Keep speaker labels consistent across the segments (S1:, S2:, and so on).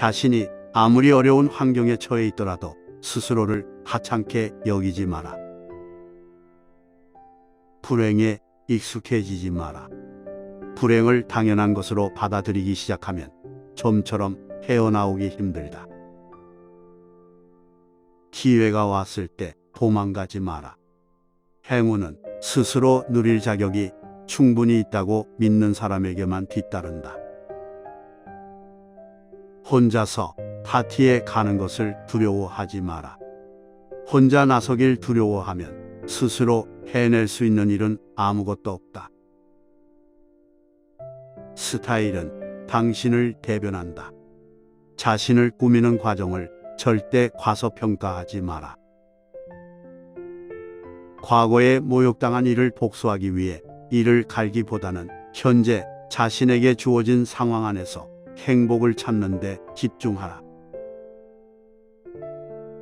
S1: 자신이 아무리 어려운 환경에 처해 있더라도 스스로를 하찮게 여기지 마라. 불행에 익숙해지지 마라. 불행을 당연한 것으로 받아들이기 시작하면 좀처럼 헤어나오기 힘들다. 기회가 왔을 때 도망가지 마라. 행운은 스스로 누릴 자격이 충분히 있다고 믿는 사람에게만 뒤따른다. 혼자서 파티에 가는 것을 두려워하지 마라. 혼자 나서길 두려워하면 스스로 해낼 수 있는 일은 아무것도 없다. 스타일은 당신을 대변한다. 자신을 꾸미는 과정을 절대 과소평가하지 마라. 과거에 모욕당한 일을 복수하기 위해 이를 갈기보다는 현재 자신에게 주어진 상황 안에서 행복을 찾는 데 집중하라.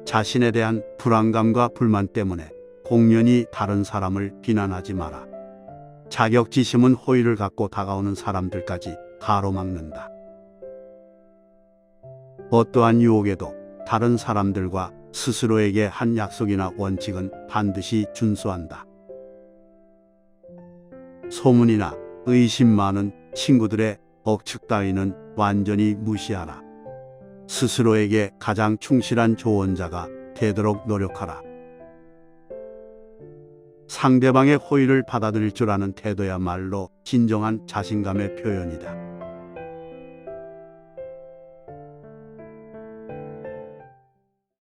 S1: 자신에 대한 불안감과 불만 때문에 공연히 다른 사람을 비난하지 마라. 자격지심은 호의를 갖고 다가오는 사람들까지 가로막는다. 어떠한 유혹에도 다른 사람들과 스스로에게 한 약속이나 원칙은 반드시 준수한다. 소문이나 의심 많은 친구들의 억측 따위는 완전히 무시하라. 스스로에게 가장 충실한 조언자가 되도록 노력하라. 상대방의 호의를 받아들일 줄 아는 태도야말로 진정한 자신감의 표현이다.